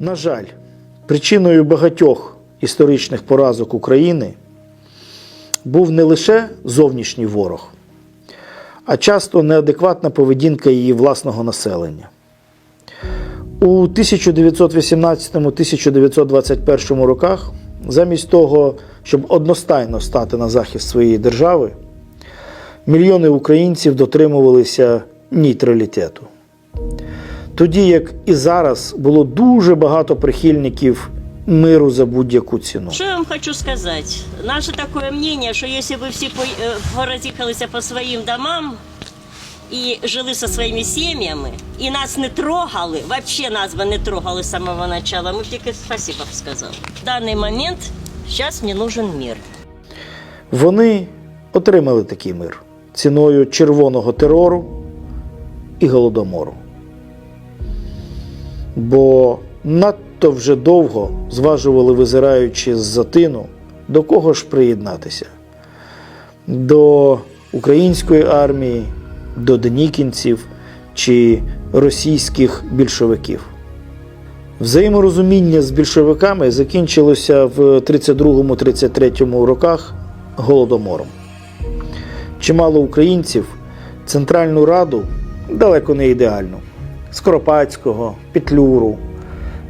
На жаль, причиною багатьох історичних поразок України був не лише зовнішній ворог, а часто неадекватна поведінка її власного населення. У 1918-1921 роках, замість того, щоб одностайно стати на захист своєї держави, мільйони українців дотримувалися нейтралітету. Тоді як і зараз було дуже багато прихильників миру за будь-яку ціну. Що я вам хочу сказати? Наше таке мнение, що якщо ви всі е, пороз'їхалися по своїм домам і жили зі своїми сім'ями, і нас не трогали, взагалі нас би не трогали з самого начала, ми б тільки спасибо б сказали. В даний момент зараз мені нужен мир. Вони отримали такий мир ціною червоного терору і голодомору. Бо надто вже довго зважували, визираючи з тину, до кого ж приєднатися: до української армії, до денікінців чи російських більшовиків. Взаєморозуміння з більшовиками закінчилося в 32-33 роках голодомором. Чимало українців Центральну Раду далеко не ідеальну, Скоропадського, Петлюру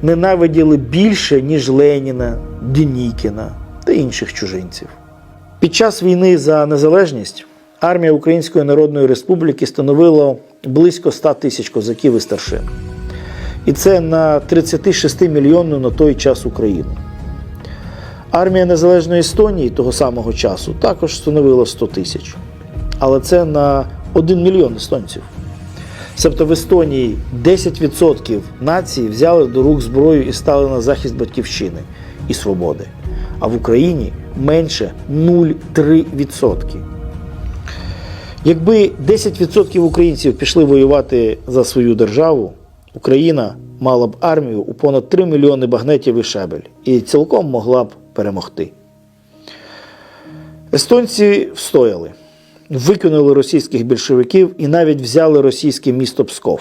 ненавиділи більше, ніж Леніна, Денікіна та інших чужинців. Під час війни за незалежність армія Української Народної Республіки становила близько 100 тисяч козаків і старшин. І це на 36 мільйонну на той час Україну. Армія Незалежної Естонії того самого часу також становила 100 тисяч. Але це на 1 мільйон естонців. Тобто в Естонії 10% нації взяли до рук зброю і стали на захист батьківщини і свободи. А в Україні менше 0,3%. Якби 10% українців пішли воювати за свою державу, Україна мала б армію у понад 3 мільйони багнетів і шебель і цілком могла б перемогти. Естонці встояли, викинули російських більшовиків і навіть взяли російське місто Псков.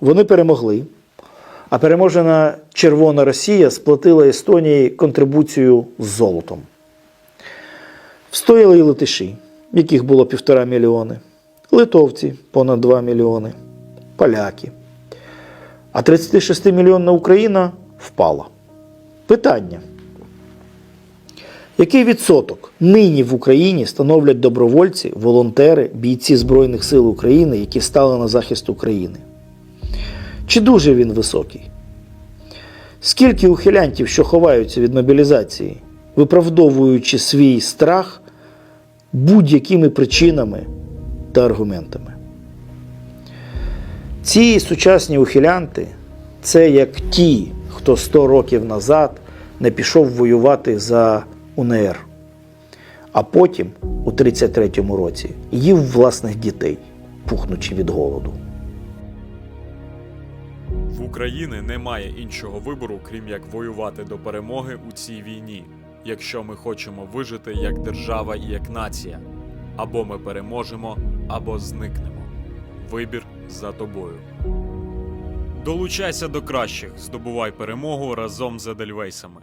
Вони перемогли, а переможена Червона Росія сплатила Естонії контрибуцію з золотом. Встояли і латиші, яких було півтора мільйони, литовці понад 2 мільйони, поляки. А 36-мільйонна Україна впала. Питання. Який відсоток нині в Україні становлять добровольці, волонтери, бійці Збройних сил України, які стали на захист України? Чи дуже він високий? Скільки ухилянтів, що ховаються від мобілізації, виправдовуючи свій страх будь-якими причинами та аргументами? Ці сучасні ухилянти це як ті, хто 100 років назад не пішов воювати за УНР, а потім, у 33-му році, їв власних дітей, пухнучи від голоду. В України немає іншого вибору, крім як воювати до перемоги у цій війні, якщо ми хочемо вижити як держава і як нація. Або ми переможемо, або зникнемо. Вибір за тобою. Долучайся до кращих, здобувай перемогу разом з Едельвейсами.